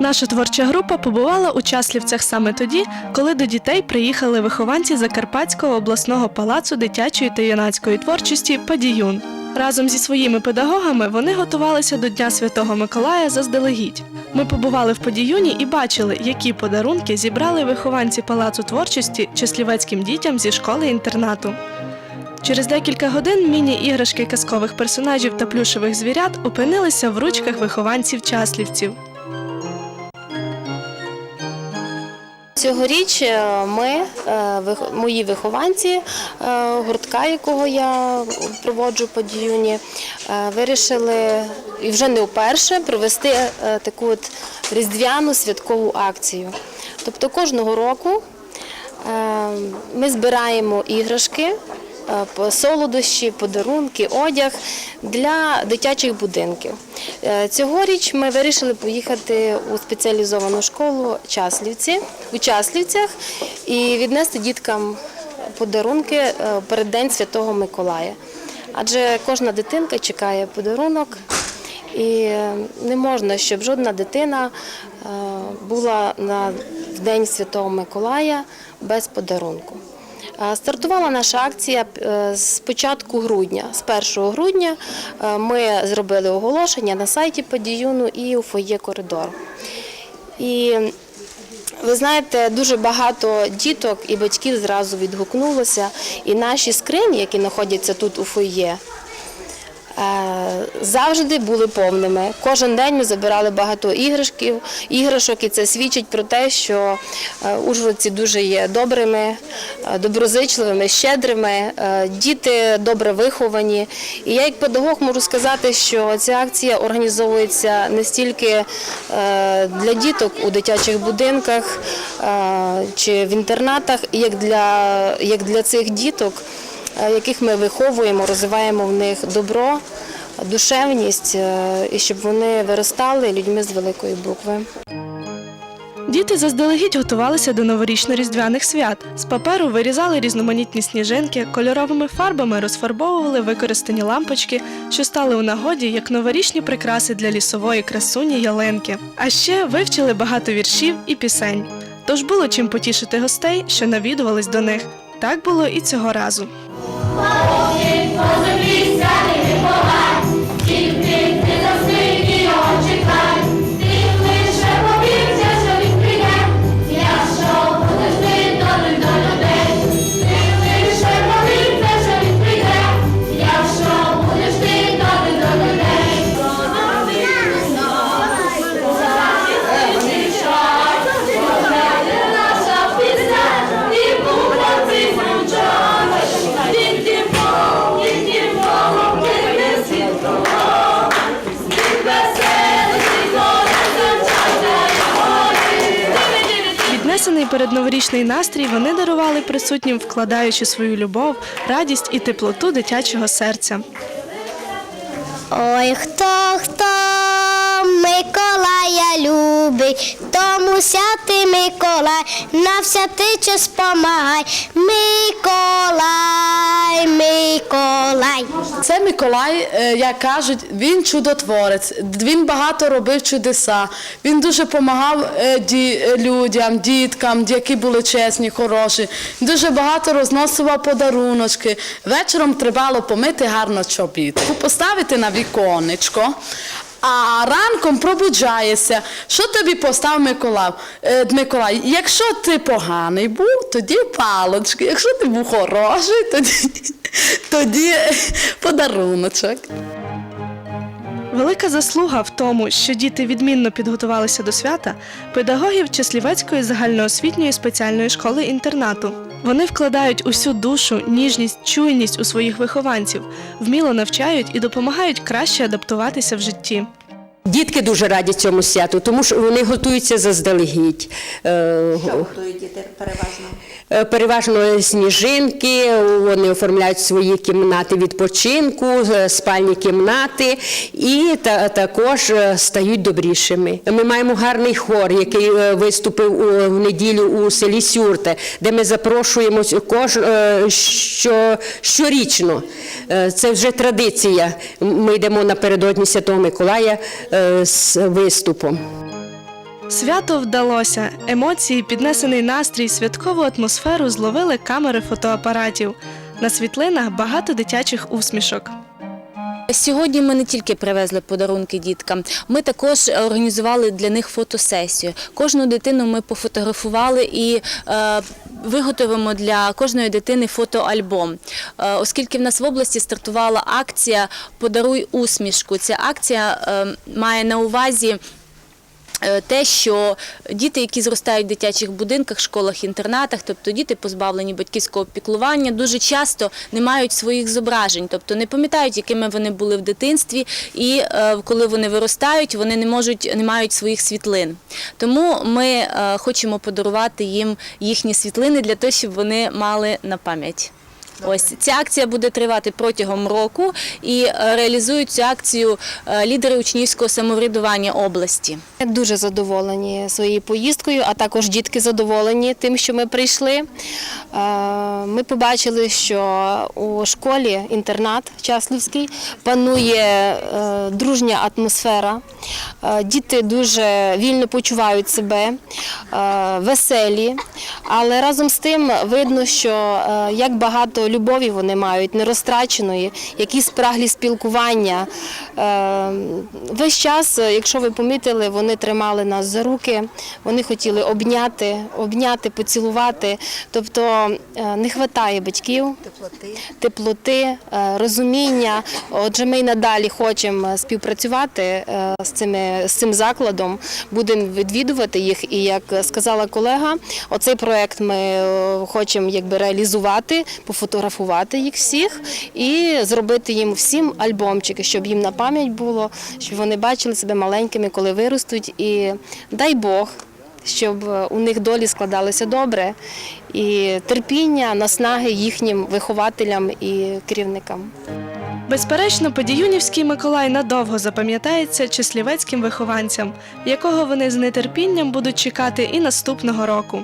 Наша творча група побувала у Часлівцях саме тоді, коли до дітей приїхали вихованці Закарпатського обласного палацу дитячої та юнацької творчості Падіюн. Разом зі своїми педагогами вони готувалися до Дня Святого Миколая заздалегідь. Ми побували в Подіюні і бачили, які подарунки зібрали вихованці палацу творчості часлівецьким дітям зі школи інтернату. Через декілька годин міні-іграшки казкових персонажів та плюшевих звірят опинилися в ручках вихованців часлівців. Цьогоріч е, ми, е, мої вихованці, е, гуртка, якого я проводжу по Діюні, вирішили і вже не вперше провести таку от різдвяну святкову акцію. Тобто кожного року ми збираємо іграшки, солодощі, подарунки, одяг для дитячих будинків. Е, Цьогоріч ми вирішили поїхати у спеціалізовану школу Часлівці у Часлівцях і віднести діткам подарунки е, перед День Святого Миколая. Адже кожна дитинка чекає подарунок, і е, не можна, щоб жодна дитина е, була на День Святого Миколая без подарунку. Е, Стартувала наша акція е, з початку грудня. З 1 грудня е, ми зробили оголошення на сайті Подіюну і у фоє коридор. І ви знаєте, дуже багато діток і батьків зразу відгукнулося. І наші скрині, які знаходяться тут у фоє, завжди були повними. Кожен день ми забирали багато іграшків, іграшок, і це свідчить про те, що е, ужгородці дуже є добрими, е, доброзичливими, щедрими, е, діти добре виховані. І я як педагог можу сказати, що ця акція організовується не стільки е, для діток у дитячих будинках е, чи в інтернатах, як для, як для цих діток е, яких ми виховуємо, розвиваємо в них добро, душевність, е, і щоб вони виростали людьми з великої букви. Діти заздалегідь готувалися до новорічно-різдвяних свят. З паперу вирізали різноманітні сніжинки, кольоровими фарбами розфарбовували використані лампочки, що стали у нагоді як новорічні прикраси для лісової красуні ялинки. А ще вивчили багато віршів і пісень. Тож було чим потішити гостей, що навідувались до них. Так було і цього разу. Піднесений передноворічний настрій вони дарували присутнім, вкладаючи свою любов, радість і теплоту дитячого серця. Ой, хто хто Миколая любить, тому святий Миколай, на всякий час помагай. Миколай, Миколай. Це Миколай, е, як кажуть, він чудотворець. Він багато робив чудеса. Він дуже допомагав людям, діткам, які були чесні, хороші. Дуже багато розносив подаруночки. Вечором треба помити гарно чобітку, поставити на віконечко. А ранком пробуджаєшся. Що тобі постав Миколай? Е, Миколай? Якщо ти поганий був, тоді палочки. Якщо ти був хороший, тоді, тоді подаруночок. Велика заслуга в тому, що діти відмінно підготувалися до свята, педагогів Чеслівецької загальноосвітньої спеціальної школи інтернату. Вони вкладають усю душу, ніжність, чуйність у своїх вихованців, вміло навчають і допомагають краще адаптуватися в житті. Дітки дуже раді цьому святу, тому що вони готуються заздалегідь. Е, готують діти переважно? е, Переважно сніжинки, вони оформляють свої кімнати відпочинку, е, спальні кімнати і та, також стають добрішими. Ми маємо гарний хор, який виступив у, в неділю у селі Сюрте, де ми запрошуємо кож, що, щорічно. Це вже традиція. Ми йдемо напередодні Святого Миколая з виступом. Свято вдалося. Емоції, піднесений настрій, святкову атмосферу зловили камери фотоапаратів. На світлинах багато дитячих усмішок. Сьогодні ми не тільки привезли подарунки діткам, ми також організували для них фотосесію. Кожну дитину ми пофотографували і е, виготовимо для кожної дитини фотоальбом. Е, оскільки в нас в області стартувала акція Подаруй усмішку. Ця акція е, має на увазі. Е, Те, що діти, які зростають в дитячих будинках, школах, інтернатах, тобто діти позбавлені батьківського піклування, дуже часто не мають своїх зображень, тобто не пам'ятають, якими вони були в дитинстві, і е, коли вони виростають, вони не можуть, не мають своїх світлин. Тому ми е, хочемо подарувати їм їхні світлини для того, щоб вони мали на пам'ять. Ось ця акція буде тривати протягом року і е, реалізують цю акцію е, лідери учнівського самоврядування області. Дуже задоволені своєю поїздкою, а також дітки задоволені тим, що ми прийшли. Е, Ми побачили, що у школі інтернат Часлівський панує дружня атмосфера. Діти дуже вільно почувають себе, веселі, але разом з тим видно, що як багато любові вони мають, нерозтраченої, які спраглі спілкування. Е, Весь час, е, якщо ви помітили, вони тримали нас за руки, вони хотіли обняти, обняти, поцілувати. Тобто е, не вистачає батьків, теплоти, розуміння. Отже, ми й надалі хочемо співпрацювати з цими з цим закладом, будемо відвідувати їх. І як сказала колега, оцей проект ми хочемо якби реалізувати, пофотографувати їх всіх і зробити їм всім альбомчики, щоб їм на пам'ять було, щоб вони бачили себе маленькими, коли виростуть. І дай Бог. Щоб е, у них долі складалися добре, і терпіння, наснаги їхнім вихователям і керівникам. Безперечно, Подіюнівський Миколай надовго запам'ятається числівецьким вихованцям, якого вони з нетерпінням будуть чекати і наступного року.